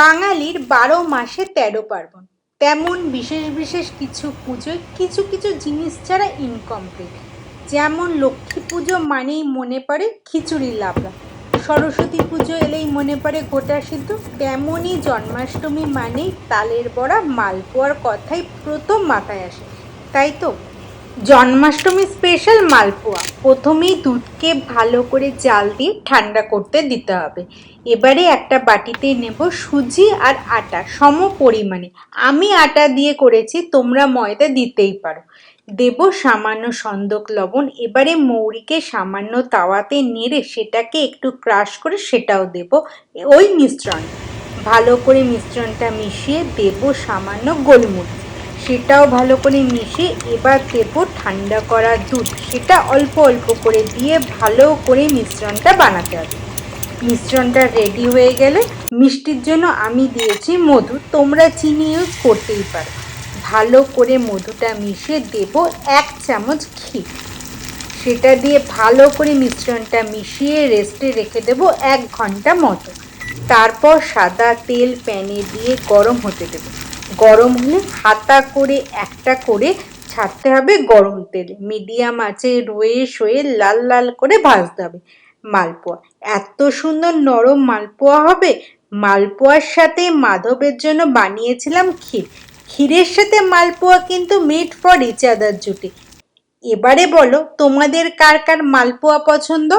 বাঙালির বারো মাসে তেরো পার্বণ। তেমন বিশেষ বিশেষ কিছু পুজোয় কিছু কিছু জিনিস ছাড়া ইনকমপ্লিট যেমন লক্ষ্মী পুজো মানেই মনে পড়ে খিচুড়ি লাবড়া। সরস্বতী পুজো এলেই মনে পড়ে গোটা সিদ্ধ। তেমনই জন্মাষ্টমী মানেই তালের বড়া, মালপোয়ার কথাই প্রথম মাথায় আসে। তাই তো? জন্মাষ্টমী স্পেশাল মালপোয়া। প্রথমেই দুধকে ভালো করে জাল দিয়ে ঠান্ডা করতে দিতে হবে। এবারে একটা বাটিতে নেব সুজি আর আটা, সম পরিমাণে। আমি আটা দিয়ে করেছি, তোমরা ময়দা দিতেই পারো। দেব সামান্য সন্দক লবণ, এবারে মৌরিকে সামান্য তাওয়াতে নেড়ে সেটাকে একটু ক্রাশ করে সেটাও দেব। ওই মিশ্রণ। ভালো করে মিশ্রণটা মিশিয়ে দেব সামান্য গোলমরিচ। সেটাও ভালো করে মিশিয়ে এবার দেবো ঠান্ডা করা দুধ। সেটা অল্প অল্প করে দিয়ে ভালো করে মিশ্রণটা বানাতে হবে। মিশ্রণটা রেডি হয়ে গেলে মিষ্টির জন্য আমি দিয়েছি মধু। তোমরা চিনি ইউজ করতেই পারো। ভালো করে মধুটা মিশিয়ে দেব এক চামচ ঘি। সেটা দিয়ে ভালো করে মিশ্রণটা মিশিয়ে রেস্টে রেখে দেব এক ঘণ্টা মতো। তারপর সাদা তেল প্যানে দিয়ে গরম হতে দেবো। গরম হলে হাতা করে একটা করে ছাড়তে হবে গরম তেল। মিডিয়াম আঁচে রয়ে শয়ে লাল লাল করে ভাজতে হবে মালপোয়া। এত সুন্দর নরম মালপোয়া হবে। মালপোয়ার সাথে মাধবের জন্য বানিয়েছিলাম ক্ষীর। ক্ষীরের সাথে মালপোয়া কিন্তু মেড ফর ইচ আদার জুটি। এবারে বলো, তোমাদের কার কার মালপোয়া পছন্দ?